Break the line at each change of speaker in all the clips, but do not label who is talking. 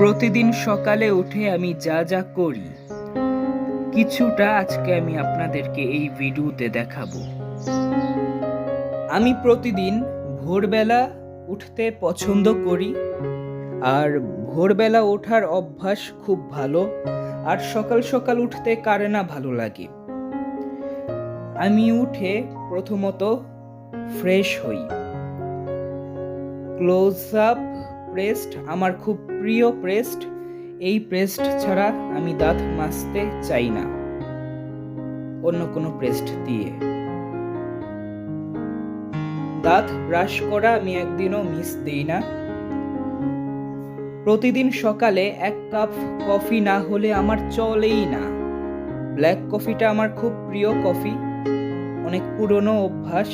প্রতিদিন সকালে উঠে আমি যা যা করি, কিছুটা আজকে আমি আপনাদেরকে এই ভিডিওতে দেখাবো। আমি প্রতিদিন ভোরবেলা উঠতে পছন্দ করি, আর ভোরবেলা ওঠার অভ্যাস খুব ভালো, আর সকাল সকাল উঠতে কারে না ভালো লাগে। আমি উঠে প্রথমত ফ্রেশ হই, ক্লোজ আপ প্রেস্ট আমার খুব প্রিয় প্রেস্ট এই প্রেস্ট ছাড়া আমি দাঁত মাজতে চাই না। অন্য কোনো প্রেস্ট দিয়ে। দাঁত ব্রাশ করা আমি একদিনও মিস দিই না। প্রতিদিন সকালে এক কাপ কফি না হলে আমার চলেই না। ব্ল্যাক কফিটা আমার খুব প্রিয় কফি, অনেক পুরনো অভ্যাস।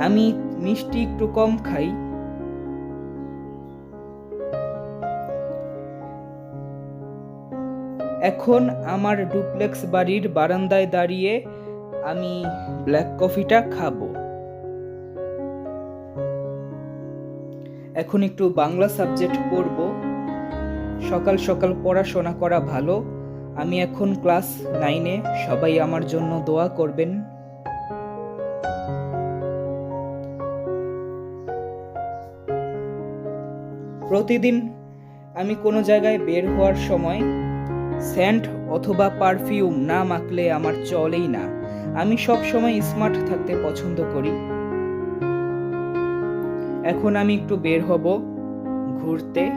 আমি মিষ্টি একটু কম খাই। এখন আমার ডুপ্লেক্স বাড়ির বারান্দায় দাঁড়িয়ে আমি ব্ল্যাক কফিটা খাব। এখন একটু বাংলা সাবজেক্ট পড়ব। সকাল সকাল পড়াশোনা করা ভালো। আমি এখন ক্লাস নাইনে। সবাই আমার জন্য দোয়া করবেন। প্রতিদিন আমি কোনো জায়গায় বের হওয়ার সময় স্যান্ড অথবা পারফিউম না মাখলে আমার চলেই না। আমি সব সময় স্মার্ট থাকতে পছন্দ করি। এখন আমি একটু বের হব ঘুরতে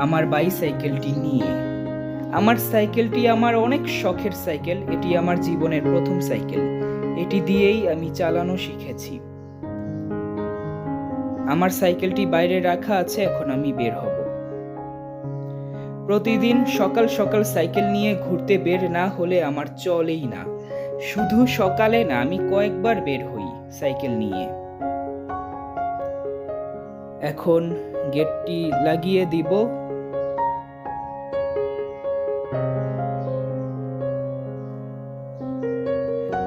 আমার বাইসাইকেলটি নিয়ে। আমার সাইকেলটি আমার অনেক শখের সাইকেল, এটি আমার জীবনের প্রথম সাইকেল। এটি দিয়েই আমি চালানো শিখেছি। আমার সাইকেলটি বাইরে রাখা আছে, এখন আমি বের হব। প্রতিদিন সকাল সকাল সাইকেল নিয়ে ঘুরতে বের না হলে আমার চলেই না। শুধু সকালে না, আমি কয়েকবার বের হই সাইকেল নিয়ে। এখন গেটটি লাগিয়ে দিব।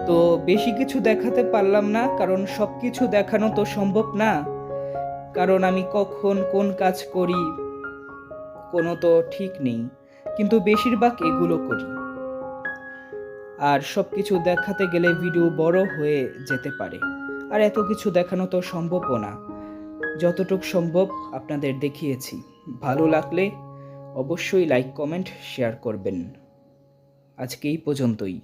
তো বেশি কিছু দেখাতে পারলাম না, কারণ সব কিছু দেখানো তো সম্ভব না। কারণ আমি কখন কোন কাজ করি, কোনো তো ঠিক নেই, কিন্তু বেশিরভাগ এগুলো করি। আর সব কিছু দেখাতে গেলে ভিডিও বড় হয়ে যেতে পারে। আর এত কিছু দেখানো তো সম্ভবও না। যতটুক সম্ভব আপনাদের দেখিয়েছি। ভালো লাগলে অবশ্যই লাইক, কমেন্ট, শেয়ার করবেন। আজকে এই পর্যন্তই।